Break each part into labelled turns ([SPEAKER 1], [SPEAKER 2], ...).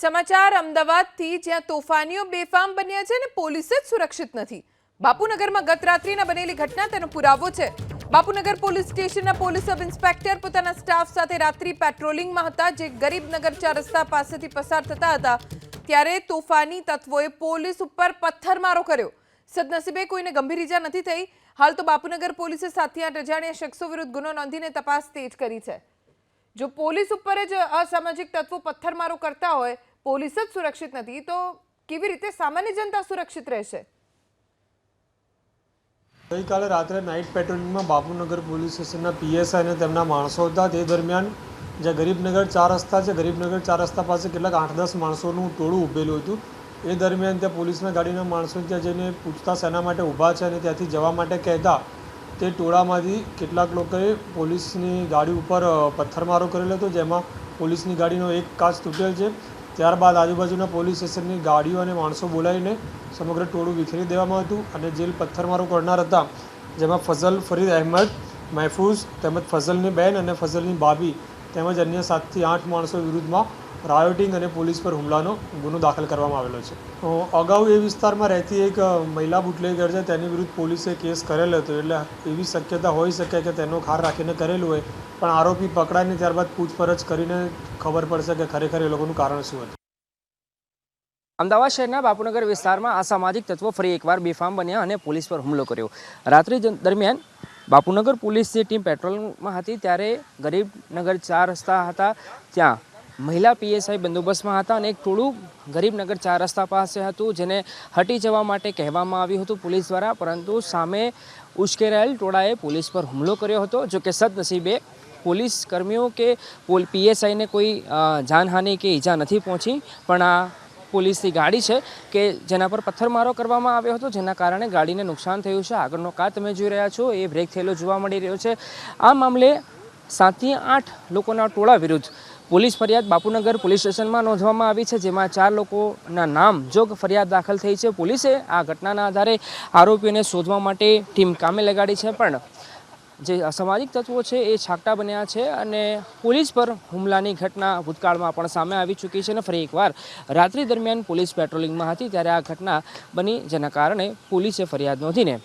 [SPEAKER 1] સમાચાર અમદાવાદથી જ્યાં તોફાનીઓ બેફામ બન્યા છે અને પોલીસ જ સુરક્ષિત નથી. બાપુનગરમાં ગત રાત્રિના બનેલી ઘટના તેનો પુરાવો છે. બાપુનગર પોલીસ સ્ટેશનના પોલીસ સબ ઇન્સ્પેક્ટર પોતાના સ્ટાફ સાથે રાત્રિ પેટ્રોલિંગમાં હતા, જે ગરીબનગર ચાર રસ્તા પાસેથી પસાર થતા હતા. ત્યારે તોફાની તત્વોએ પોલીસ ઉપર પથ્થરમારો કર્યો. સદનસીબે કોઈને ગંભીર ઈજા નથી થઈ. હાલ તો બાપુનગર પોલીસે સાતથી આઠ અજાણ્યા શખ્સો વિરુદ્ધ ગુનો નોંધીને તપાસ તેજ કરી છે. જો પોલીસ ઉપર જ અસામાજિક તત્વો પથ્થરમારો કરતા હોય પોલીસ જ સુરક્ષિત નથી, તો કેવી રીતે સામાન્ય જનતા સુરક્ષિત રહેશે?
[SPEAKER 2] ગઈકાલે રાત્રે નાઇટ પેટ્રોલિંગમાં બાપુનગર પોલીસ સ્ટેશનના પીએસઆઈ અને તેમના માણસો હતા. તે દરમિયાન જે ગરીબનગર ચાર રસ્તા છે, ગરીબનગર ચાર રસ્તા પાસે કેટલાક આઠ દસ માણસોનું ટોળું ઊભેલું હતું. એ દરમિયાન ત્યાં પોલીસના ગાડીના માણસો ત્યાં જઈને પૂછતા શેના માટે ઊભા છે અને ત્યાંથી જવા માટે કહેતા. તે ટોળામાંથી કેટલાક લોકોએ પોલીસની ગાડી ઉપર પથ્થરમારો કરેલો હતો, જેમાં પોલીસની ગાડીનો એક કાચ તૂટેલ છે. ત્યારબાદ આજુબાજુના પોલીસ સ્ટેશનની ગાડીઓ અને માણસો બોલાવીને સમગ્ર ટોળું વિખેરી દેવામાં હતું અને જે પથ્થરમારો કરનાર હતા, જેમાં ફઝલ ફરીદ અહેમદ, મહેફૂઝ તેમજ ફઝલની બહેન અને ફઝલની ભાભી તેમજ અન્ય સાતથી આઠ માણસો વિરુદ્ધમાં રાયોટિંગ અને પોલીસ પર હુમલાનો ગુનો દાખલ કરવામાં આવેલો છે. અગાઉ એ વિસ્તારમાં રહેતી એક મહિલા બુટલેગર છે, તેની વિરુદ્ધ પોલીસે કેસ કરેલો હતો. એટલે એવી શક્યતા હોઈ શકે કે તેનો ખાર રાખીને કરેલું હોય. પણ આરોપી પકડાયને ત્યારબાદ પૂછપરછ કરીને ખબર પડશે કે ખરેખર એ લોકોનું કારણ શું હતું.
[SPEAKER 3] અમદાવાદ શહેરના બાપુનગર વિસ્તારમાં અસામાજિક તત્વો ફરી એકવાર બેફામ બન્યા અને પોલીસ પર હુમલો કર્યો. રાત્રિ દરમિયાન બાપુનગર પોલીસની ટીમ પેટ્રોલમાં હતી. ત્યારે ગરીબનગર ચાર રસ્તા હતા. ત્યાં મહિલા પીએસઆઈ બંદોબસ્તમાં હતા અને એક ટોળું ગરીબનગર ચાર રસ્તા પાસે હતું, જેને હટી જવા માટે કહેવામાં આવ્યું હતું પોલીસ દ્વારા, પરંતુ સામે ઉશ્કેરાયેલ ટોળાએ પોલીસ પર હુમલો કર્યો હતો. જો કે સદનસીબે પોલીસ કર્મીઓ કે પીએસઆઈને કોઈ જાનહાનિ કે ઈજા નથી પહોંચી, પણ આ પોલીસની ગાડી છે કે જેના પર પથ્થરમારો કરવામાં આવ્યો હતો, જેના કારણે ગાડીને નુકસાન થયું છે. આગળનો કાર તમે જોઈ રહ્યા છો, એ બ્રેક થયેલો જોવા મળી રહ્યો છે. આ મામલે સાતથી આઠ લોકોના ટોળા વિરુદ્ધ પોલીસ ફરિયાદ બાપુનગર પોલીસ સ્ટેશનમાં નોંધવામાં આવી છે, જેમાં ચાર લોકોના નામ જોગ ફરિયાદ દાખલ થઈ છે. પોલીસે આ ઘટનાના આધારે આરોપીઓને શોધવા માટે ટીમ કામે લગાડી છે, પણ જે અસામાજિક તત્વો છે એ છાકટા બન્યા છે અને પોલીસ પર હુમલાની ઘટના ભૂતકાળમાં પણ સામે આવી ચૂકી છે અને ફરી એકવાર રાત્રિ દરમિયાન પોલીસ પેટ્રોલિંગમાં હતી, ત્યારે આ ઘટના બની, જેના કારણે પોલીસે ફરિયાદ નોંધીને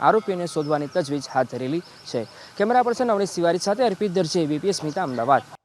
[SPEAKER 3] આરોપીઓને શોધવાની તજવીજ હાથ ધરેલી છે. કેમેરા પર્સન અવનીશ તિવારી સાથે અર્પિત દરજી બીપીએસ સ્મિતા, અમદાવાદ.